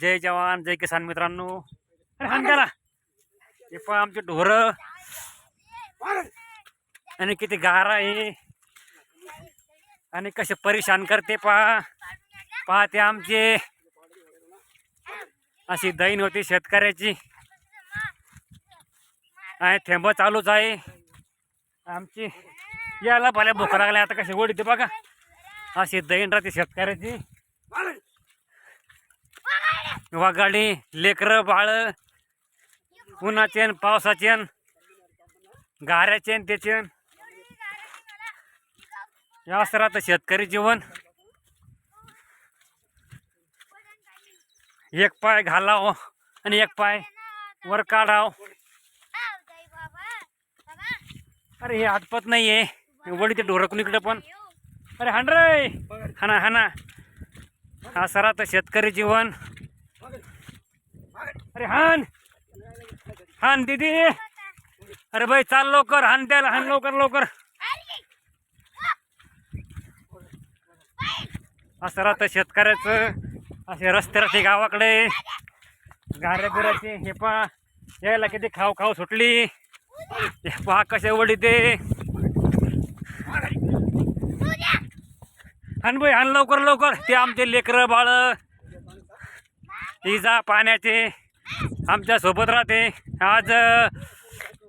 जय जवान जय किसान मित्रांनो. अरे हे पहा आमचे ढोर. आणि किती गारा आहे. आणि कसे परेशान करते पहा. पहा ते आमचे. अशी दैन होती शेतकऱ्याची. आहे थेंब चालूच आहे. आमची. याला भल्या भूक लागल्या. आता कशी ओढीते बघा. अशी दैन राहते शेतकऱ्याची. वाघाडी लेकरं बाळ उन्हाचे न पावसाचे न गाऱ्याचे त्याचे असं राहतं शेतकरी जीवन. एक पाय घालाव आणि एक पाय वर काढाव. अरे हे आटपत वडी ते ढोरकली इकडं पण. अरे हाण रे हाना हाना. असं राहतं शेतकरी जीवन. अरे हान. हान दीदी. अरे भाई चाल लवकर हान त्याला हान लवकर लवकर. असं राहतं शेतकऱ्याचं. असे रस्ते रस्ते गावाकडे. गाऱ्या बिराचे हे पहा. यायला किती खाऊ खाऊ सुटली. हे पहा कसे वडी ते हान भाई हान लवकर लवकर. ते आमचे लेकरं बाळ. इजा पाण्याचे. आमच्यासोबत राहते. आज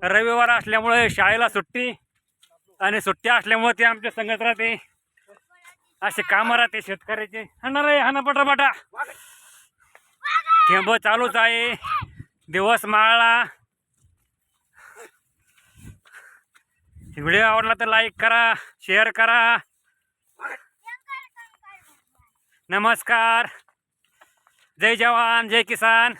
रविवार असल्यामुळे शाळेला सुट्टी आणि सुट्टी असल्यामुळे ते आमच्या संगत राहते. असे कामं राहते शेतकऱ्याचे. हाणार रे हाना पटापटा. थेंब चालूच आहे. दिवस माळला व्हिडिओ आवडला तर लाईक करा शेअर करा. नमस्कार. जय जवान जय किसान.